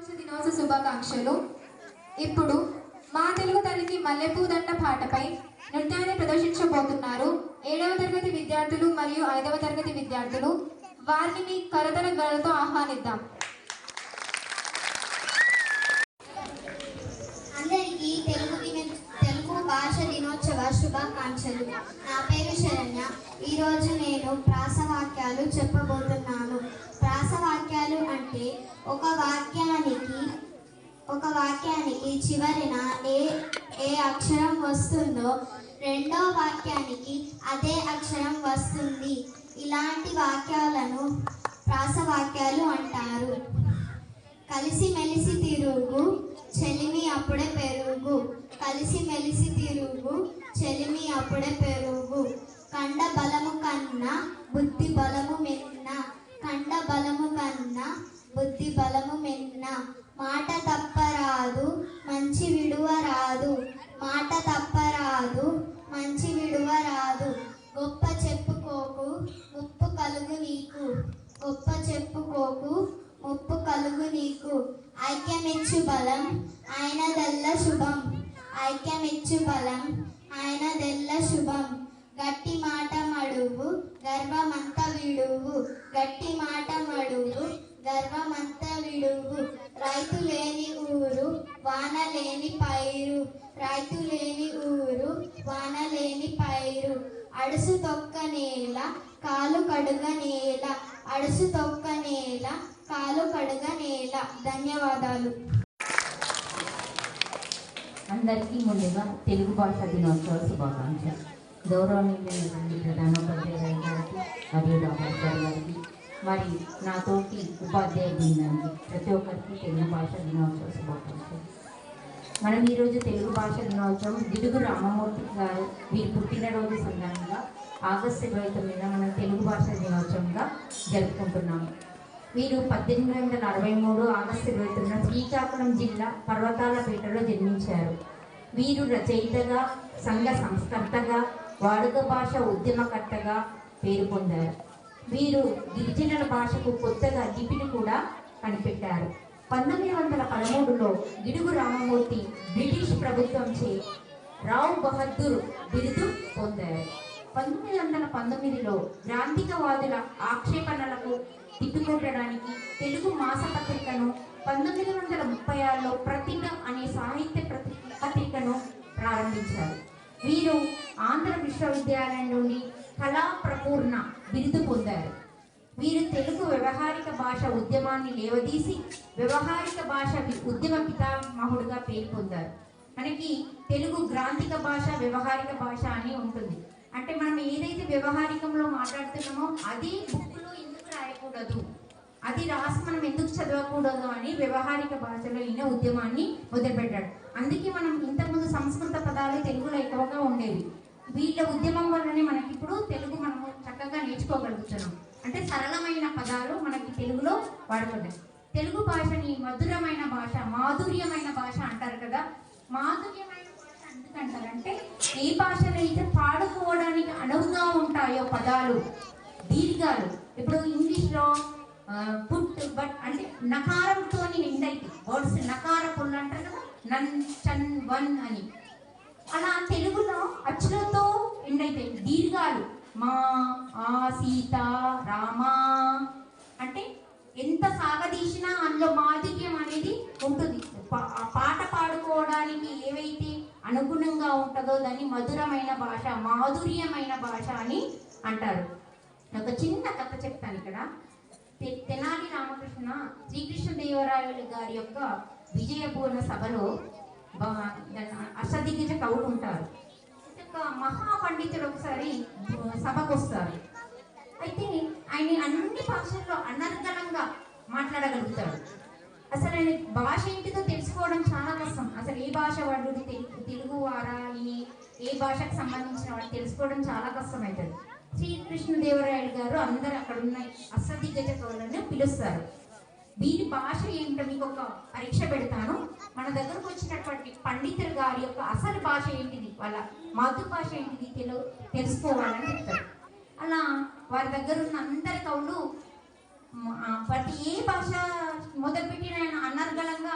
భాష దినోత్సవ శుభాకాంక్షలు. ఇప్పుడు మా తెలుగు తల్లికి మల్లెపూ దండ పాటపై నృత్యాన్ని ప్రదర్శించబోతున్నారు. ఏడవ తరగతి విద్యార్థులు మరియు ఐదవ తరగతి విద్యార్థులు వారిని మీ కరతల గలతో ఆహ్వానిద్దాం. అందరికీ తెలుగు తెలుగు భాష దినోత్సవ శుభాకాంక్షలు. నా పేరు శరణ్య. ఈరోజు నేను ప్రాసవాక్యాలు చెప్పబోతున్నాను. ఒక వాక్యానికి ఒక వాక్యానికి చివరిన ఏ ఏ అక్షరం వస్తుందో రెండో వాక్యానికి అదే అక్షరం వస్తుంది. ఇలాంటి వాక్యాలను ప్రాసవాక్యాలు అంటారు. కలిసి మెలిసి తిరుగు చెలిమి అప్పుడే పెరుగు. కలిసి మెలిసి తిరుగు చెలిమి అప్పుడే పెరుగు. కండ బలము కన్నా బుద్ధి బలము మిన్న. కండ బలము కన్నా బుద్ధి బలము మిన్న మాట తప్పరాదు మంచి విడువ రాదు మాట తప్పరాదు మంచి విడువ రాదు గొప్ప చెప్పుకోకు ముప్పు కలుగు నీకు. గొప్ప చెప్పుకోకు ముప్పు కలుగు నీకు. ఐక్యమిచ్చు బలం ఆయనదెల్ల శుభం. ఐక్యమిచ్చు బలం ఆయనదెల్ల శుభం. గట్టి మాట మడువు గర్వమంత విడువు గట్టి మాట మడువు గర్వమంత విడువు రైతు లేని ఊరు వాన లేని పైరు. రైతు లేని ఊరు వాన లేని పైరు. అడుసు తొక్క నేల కాలు కడుగ నేల. అడుసు తొక్క నేల కాలు కడుగ నేల. ధన్యవాదాలు. అందరికీ ముందుగా తెలుగు భాష దినోత్సవ శుభాకాంక్షలు. గౌరవనీయులైనటువంటి ప్రధానోపాధ్యాయులు గారికి మరియు డాక్టర్ గారికి మరి నాతోటి ఉపాధ్యాయ బృందానికి ప్రతి ఒక్కరికి తెలుగు భాష దినోత్సవ శుభాకాంక్షలు. మనం ఈరోజు తెలుగు భాష దినోత్సవం గిడుగు రామమూర్తి గారు వీరి పుట్టినరోజు సందర్భంగా ఆగస్టు ఇరవై తొమ్మిదిన మనం తెలుగు భాష దినోత్సవంగా జరుపుకుంటున్నాము. వీరు పద్దెనిమిది వందల అరవై మూడు ఆగస్టు ఇరవై తొమ్మిదిన శ్రీకాకుళం జిల్లా పర్వతాలపేటలో జన్మించారు. వీరు రచయితగా సంఘ సంస్కర్తగా వాడుక భాష ఉద్యమకర్తగా పేరు పొందారు. వీరు గిరిజనుల భాషకు కొత్తగా లిపిని కూడా కనిపెట్టారు. పంతొమ్మిది వందల పదమూడులో గిడుగు రామమూర్తి బ్రిటిష్ ప్రభుత్వంచే రావ్ బహదూర్ బిరుదు పొందారు. పంతొమ్మిది వందల పంతొమ్మిదిలో గ్రాంధికవాదుల ఆక్షేపణలకు తిట్టుకొట్టడానికి తెలుగు మాసపత్రికను పంతొమ్మిది వందల ముప్పై ఆరులో ప్రతిభ అనే సాహిత్య ప్రతి పత్రికను ప్రారంభించారు. వీరు ఆంధ్ర విశ్వవిద్యాలయం నుండి కళా ప్రపూర్ణ బిరుదు పొందారు. వీరు తెలుగు వ్యవహారిక భాష ఉద్యమాన్ని లేవదీసి వ్యవహారిక భాష ఉద్యమ పితామహుడుగా పేరు పొందారు. మనకి తెలుగు గ్రాంధిక భాష వ్యవహారిక భాష అని ఉంటుంది. అంటే మనం ఏదైతే వ్యవహారికంలో మాట్లాడుతున్నామో అది బుక్లో ఎందుకు రాయకూడదు? అది రాసి మనం ఎందుకు చదవకూడదు అని వ్యవహారిక భాషలో ఈయన ఉద్యమాన్ని మొదలుపెట్టాడు. అందుకే మనం ఇంతకుముందు సంస్కృత పదాలు తెలుగులో ఎక్కువగా ఉండేవి. వీళ్ళ ఉద్యమం వల్లనే మనకి ఇప్పుడు తెలుగు మనము చక్కగా నేర్చుకోగలుగుతున్నాం. అంటే సరళమైన పదాలు మనకి తెలుగులో వాడుతున్నాయి తెలుగు భాషని మధురమైన భాష మాధుర్యమైన భాష అంటారు కదా. మాధుర్యమైన భాష ఎందుకంటారంటే ఏ భాషలో అయితే పాడుకోవడానికి అనువుగా ఉంటాయో పదాలు దీర్ఘాలు. ఇప్పుడు ఇంగ్లీష్లో పుట్ బట్ అంటే నకారంతో నిండైతే. వర్డ్స్ నకార అంటారు కదా నన్ చన్ వన్ అని. అలా తెలుగులో అచ్చులతో ఎండైతే దీర్ఘాలు. మా ఆ సీత రామా. అంటే ఎంత సాగదీసినా అందులో మాధుర్యం అనేది ఉంటుంది. పా- పాట పాడుకోవడానికి ఏవైతే అనుగుణంగా ఉంటుందో దాన్ని మధురమైన భాష మాధుర్యమైన భాష అని అంటారు. ఒక చిన్న కథ చెప్తాను ఇక్కడ. తె- తెనాలి రామకృష్ణ శ్రీకృష్ణదేవరాయలు గారి యొక్క విజయపూర్ణ సభలో అష్టదిగ్గజ కవులు ఉంటారు. మహాపండితుడు ఒకసారి సభకు వస్తారు. అయితే ఆయన అన్ని భాషల్లో అనర్గళంగా మాట్లాడగలుగుతాడు. అసలు ఆయన భాష ఏంటిదో తెలుసుకోవడం చాలా కష్టం. అసలు ఏ భాష వాడు తెలుగు వారా ఈ ఏ భాషకు సంబంధించిన వాళ్ళు తెలుసుకోవడం చాలా కష్టం అవుతుంది శ్రీకృష్ణదేవరాయలు గారు అందరు అక్కడ ఉన్న అష్టదిగ్గజ కవులను పిలుస్తారు. దీని భాష ఏంటో మీకు ఒక పరీక్ష పెడతాను. మన దగ్గరకు వచ్చినటువంటి పండితులు గారి యొక్క అసలు భాష ఏంటిది? వాళ్ళ మాతృభాష ఏంటిది? తెలు తెలుసుకోవాలని చెప్తారు. అలా వారి దగ్గర ఉన్న అందరి కవులు ప్రతి ఏ భాష మొదలుపెట్టిన ఆయన అనర్గళంగా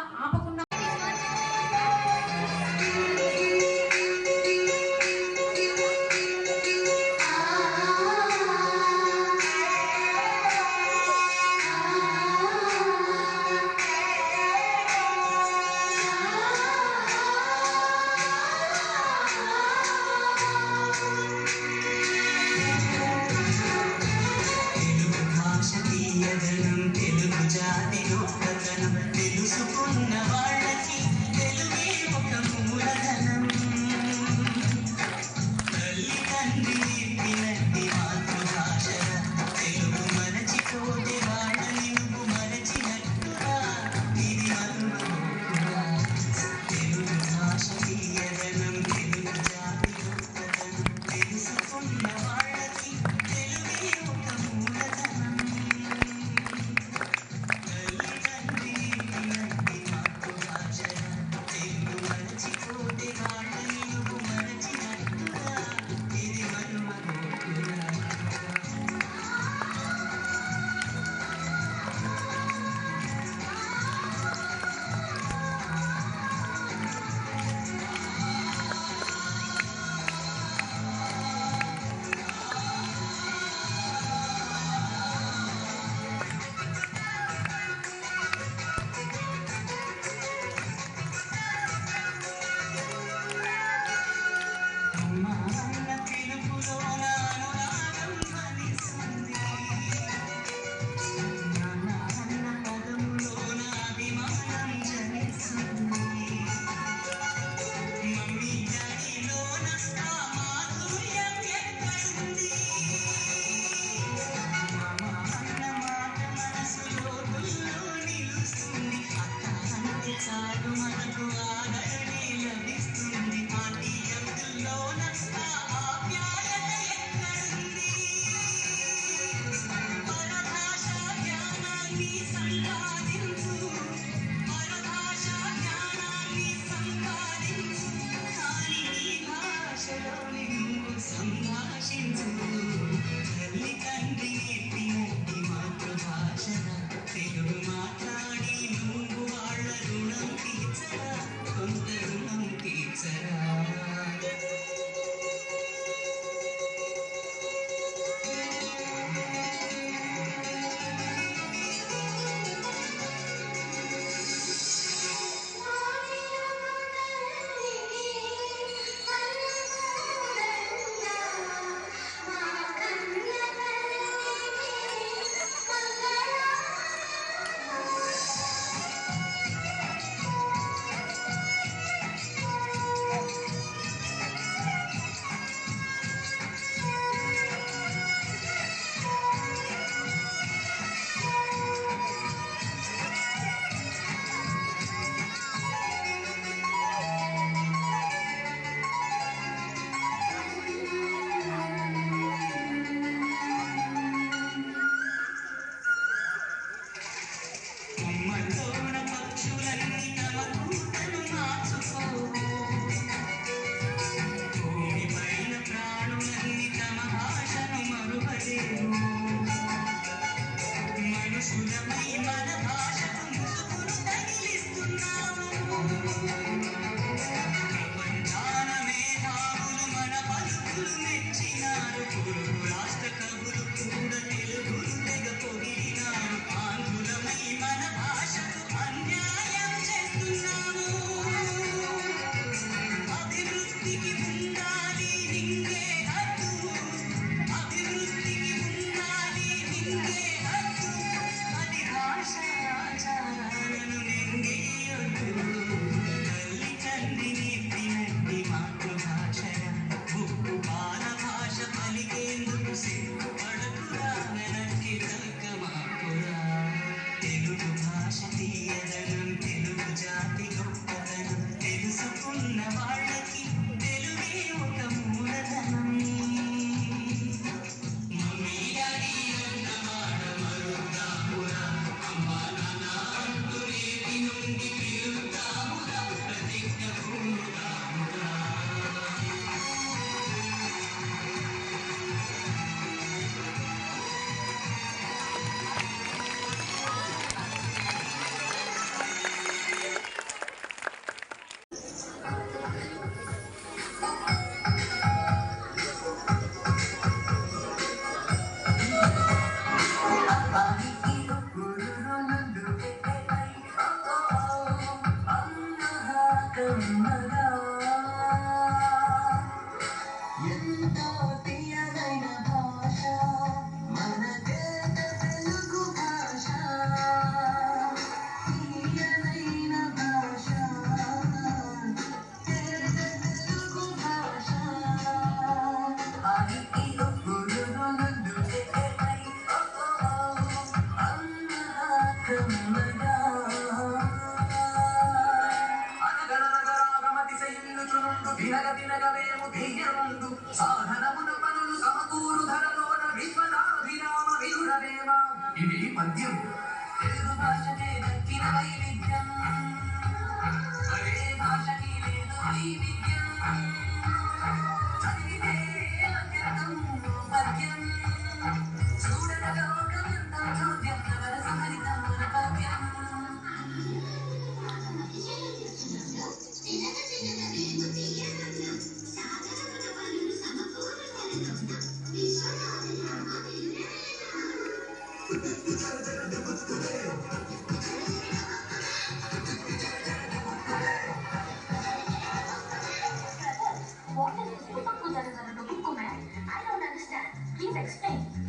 What is this Pupaku Jarazana Pupaku man? I don't understand. Please explain.